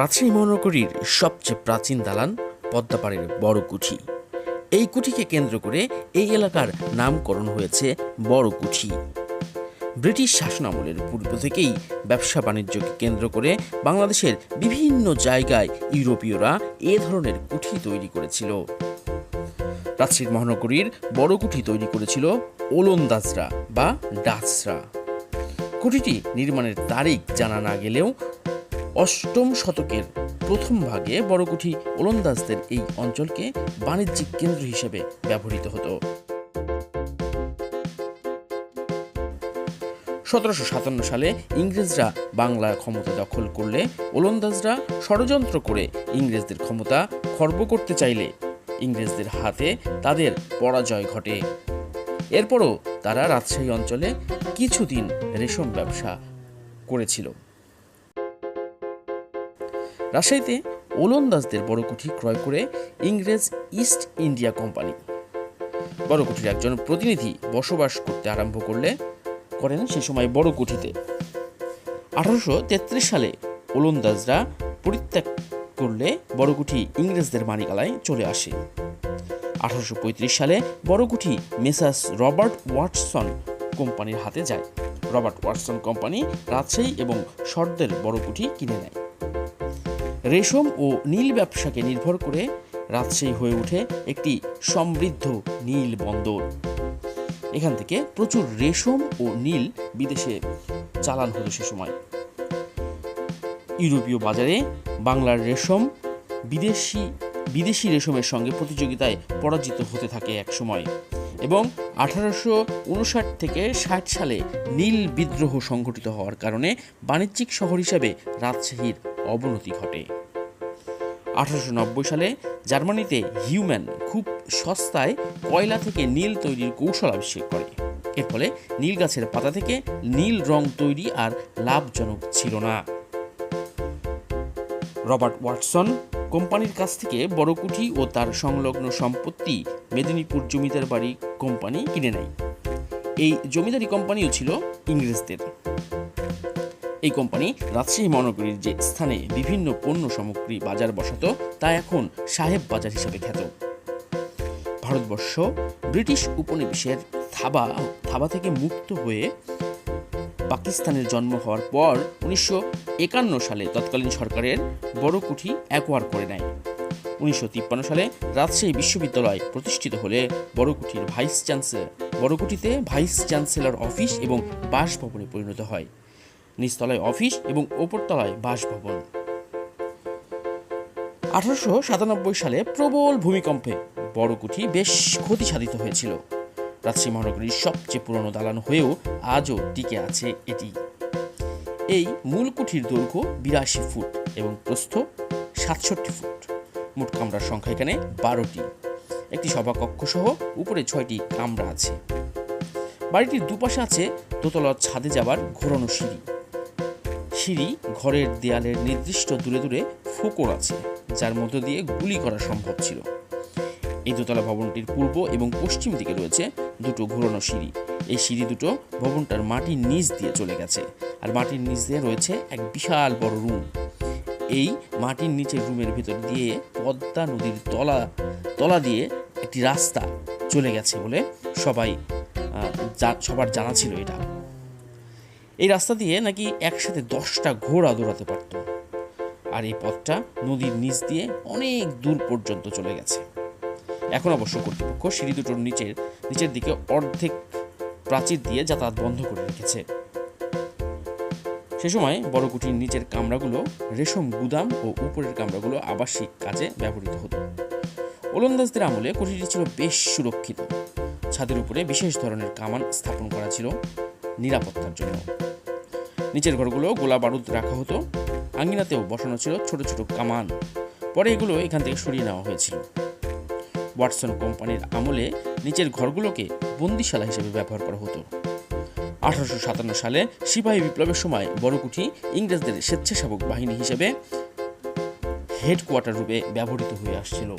রাজশাহী মহানগরীর সবচেয়ে প্রাচীন দালান পদ্মাপাড়ের বড় কুঠি। এই কুঠিকে কেন্দ্র করে এই এলাকার নামকরণ হয়েছে বড় কুঠি। ব্রিটিশ শাসনামলের পূর্ব থেকেই ব্যবসা বাণিজ্যকে কেন্দ্র করে বাংলাদেশের বিভিন্ন জায়গায় ইউরোপীয়রা এ ধরনের কুঠি তৈরি করেছিল। রাজশাহী মহানগরীর বড় কুঠি তৈরি করেছিল ওলন্দাজরা বা ডাচরা কুঠিটি নির্মাণের তারিখ জানা না গেলেও অষ্টম শতকের প্রথম ভাগে বড়কুঠি ওলন্দাজদের এই অঞ্চলকে বাণিজ্যিক কেন্দ্র হিসেবে ব্যবহৃত হতো। সতেরোশো সাতান্ন সালে ইংরেজরা বাংলা ক্ষমতা দখল করলে ওলন্দাজরা ষড়যন্ত্র করে ইংরেজদের ক্ষমতা খর্ব করতে চাইলে ইংরেজদের হাতে তাদের পরাজয় ঘটে। এরপরও তারা রাজশাহী অঞ্চলে কিছুদিন রেশম ব্যবসা করেছিল। রাজশাহীতে ওলন্দাজদের বড় কুঠি ক্রয় করে ইংরেজ ইস্ট ইন্ডিয়া কোম্পানি। বড় কুঠির একজন প্রতিনিধি বসবাস করতে আরম্ভ করলে, করেন সে সময় বড় কুঠিতে। আঠারোশো তেত্রিশ সালে ওলন্দাজরা পরিত্যাগ করলে বড়কুঠি ইংরেজদের মানিকালায় চলে আসে। আঠারোশো পঁয়ত্রিশ সালে বড়কুঠি মেসাস রবার্ট ওয়াটসন কোম্পানির হাতে যায়। রবার্ট ওয়াটসন কোম্পানি রাজশাহী এবং সর্দের বড়কুঠি কিনে নেয়। রেশম ও নীল ব্যবসাকে নির্ভর করে রাজশাহী হয়ে ওঠে একটি সমৃদ্ধ নীল বন্দর। এখান থেকে প্রচুর রেশম ও নীল বিদেশে চালান হতো সে সময়। ইউরোপীয় বাজারে বাংলার রেশম বিদেশি বিদেশি রেশমের সঙ্গে প্রতিযোগিতায় পরাজিত হতে থাকে এক সময় এবং আঠারোশো উনষাট থেকে ষাট সালে নীল বিদ্রোহ সংঘটিত হওয়ার কারণে বাণিজ্যিক শহর হিসাবে রাজশাহীর অবনতি ঘটে। আঠারোশো নব্বই সালে জার্মানিতে হিউম্যান খুব সস্তায় কয়লা থেকে নীল তৈরির কৌশল আবিষ্কার করে। এর ফলে নীল গাছের পাতা থেকে নীল রং তৈরি আর লাভজনক ছিল না। রবার্ট ওয়াটসন কোম্পানির কাছ থেকে বড়কুঠি ও তার সংলগ্ন সম্পত্তি মেদিনীপুর জমিদার বাড়ি কোম্পানি কিনে নেয়। এই জমিদারি কোম্পানিও ছিল ইংরেজদের। এই কোম্পানি রাজশাহী মহানগরীর যে স্থানে বিভিন্ন পণ্য সামগ্রী বাজার বসাতো, তা এখন সাহেব বাজার হিসেবে খ্যাত। ভারতবর্ষ ব্রিটিশ উপনিবেশের থাবা থাবা থেকে মুক্ত হয়ে পাকিস্তানের জন্ম হওয়ার পর উনিশশো একান্ন সালে তৎকালীন সরকারের বড় কুঠি অ্যাকোয়ার করে নেয়। উনিশশো তিপ্পান্ন সালে রাজশাহী বিশ্ববিদ্যালয় প্রতিষ্ঠিত হলে বড়কুঠির ভাইস চ্যান্সেলর বড়কুঠিতে ভাইস চ্যান্সেলর অফিস এবং বাসভবনে পরিণত হয়। নিচতলায় অফিস এবং ওপরতলায় বাসভবন। আঠারোশো সাতানব্বই সালে প্রবল ভূমিকম্পে বড় কুঠি বেশ ক্ষতি সাধিত হয়েছিল। রাজশাহী মহানগরীর সবচেয়ে পুরনো দালান হয়েও আজও টিকে আছে এটি। এই মূল কুঠির দৈর্ঘ্য বিরাশি ফুট এবং প্রস্থ সাতষট্টি ফুট। মোট কামরার সংখ্যা এখানে বারোটি। একটি সভাকক্ষ সহ উপরে ছয়টি কামরা আছে। বাড়িটির দুপাশে আছে দোতলার ছাদে যাবার ঘোরানো সিঁড়ি। সিঁড়ি ঘরের দেয়ালের নির্দিষ্ট দূরে দূরে ফোকর আছে, যার মধ্য দিয়ে গুলি করা সম্ভব ছিল। এই দোতলা ভবনটির পূর্ব এবং পশ্চিম দিকে রয়েছে দুটো ঘোরানো সিঁড়ি। এই সিঁড়ি দুটো ভবনটার মাটির নিচ দিয়ে চলে গেছে, আর মাটির নিচ দিয়ে রয়েছে এক বিশাল বড় রুম। এই মাটির নিচের রুমের ভিতর দিয়ে পদ্মা নদীর তলা তলা দিয়ে একটি রাস্তা চলে গেছে বলে সবাই সবার জানা ছিল এটা। এই রাস্তা দিয়ে নাকি একসাথে দশটা ঘোড়া দৌড়াতে পারত। আর এই পথটা নদীর নিচ দিয়ে অনেক দূর পর্যন্ত চলে গেছে। এখন অবশ্য কর্তৃপক্ষ সিঁড়ি দুটোর নিচের নিচের দিকে অর্ধেক প্রাচীর দিয়ে যাতায়াত বন্ধ করে রেখেছে। সে সময় বড় কুঠির নিচের কামরাগুলো, রেশম গুদাম ও উপরের কামরাগুলো আবাসিক কাজে ব্যবহৃত হতো। ওলন্দাজদের আমলে কুঠিরটি ছিল বেশ সুরক্ষিত। ছাদের উপরে বিশেষ ধরনের কামান স্থাপন করা ছিল। নিরাপত্তার জন্য। নিচের ঘরগুলো গোলা বারুদ রাখা হতো। আঙ্গিনাতেও বসানো ছিল ছোট ছোট কামান। পরে এগুলো এখান থেকে সরিয়ে নেওয়া হয়েছিল। ওয়াটসন কোম্পানির আমলে নিচের ঘরগুলোকে বন্দিশালা হিসেবে ব্যবহার করা হতো। আঠারোশো সাতান্ন সালে সিপাহী বিপ্লবের সময় বড়কুঠি ইংরেজদের স্বেচ্ছাসেবক বাহিনী হিসেবে হেডকোয়ার্টার রূপে ব্যবহৃত হয়ে আসছিল।